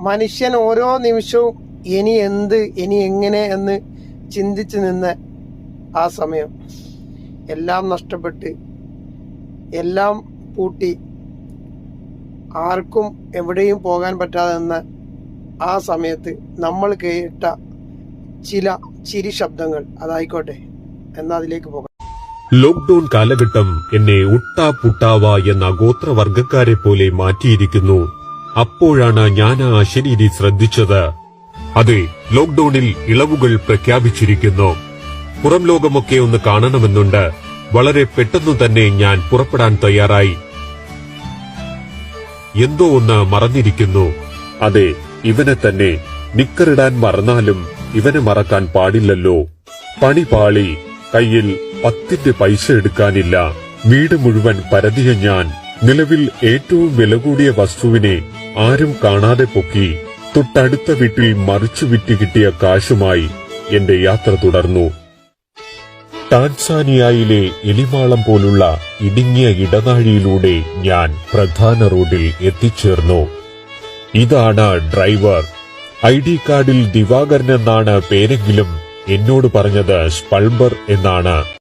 മനുഷ്യൻ ഓരോ നിമിഷവും ഇനി എന്ത് ഇനി എങ്ങനെ എന്ന് ചിന്തിച്ച് നിന്ന് ആ സമയം. എല്ലാം നഷ്ടപ്പെട്ട് എല്ലാം പൂട്ടി ആർക്കും എവിടെയും പോകാൻ പറ്റാതെ നിന്ന ആ സമയത്ത് നമ്മൾ കേട്ട ചില ചിരി ശബ്ദങ്ങൾ. അതായിക്കോട്ടെ എന്നാ അതിലേക്ക് പോകാം. ലോക്ഡൌൺ കാലഘട്ടം എന്നെ ഉട്ടാ പുട്ടാവ എന്ന ഗോത്രവർഗക്കാരെ പോലെ മാറ്റിയിരിക്കുന്നു. അപ്പോഴാണ് ഞാൻ ആ അശരീരി ശ്രദ്ധിച്ചത്. അതെ ലോക്ഡൌണിൽ ഇളവുകൾ പ്രഖ്യാപിച്ചിരിക്കുന്നു. പുറം ലോകമൊക്കെ ഒന്ന് കാണണമെന്നുണ്ട്. വളരെ പെട്ടെന്ന് തന്നെ ഞാൻ പുറപ്പെടാൻ തയ്യാറായി. എന്തോ ഒന്ന് മറന്നിരിക്കുന്നു. അതെ ഇവനെ തന്നെ നിക്കറിടാൻ മറന്നാലും ഇവനെ മറക്കാൻ പാടില്ലല്ലോ. പണി പാളി കയ്യിൽ പത്തിന്റെ പൈസ എടുക്കാനില്ല. വീട് മുഴുവൻ പരതിയ ഞാൻ നിലവിൽ ഏറ്റവും വില കൂടിയ വസ്തുവിനെ ആരും കാണാതെ പൊക്കി തൊട്ടടുത്ത വീട്ടിൽ മറിച്ചു വിറ്റ് കിട്ടിയ കാശുമായി എന്റെ യാത്ര തുടർന്നു. ടാൻസാനിയയിലെ എലിമാളം പോലുള്ള ഇടുങ്ങിയ ഇടനാഴിയിലൂടെ ഞാൻ പ്രധാന റോഡിൽ എത്തിച്ചേർന്നു. ഇതാണ് ഡ്രൈവർ. ഐ ഡി കാർഡിൽ ദിവാകരൻ എന്നാണ് പേരെങ്കിലും എന്നോട് പറഞ്ഞത് സ്പൾബർ എന്നാണ്.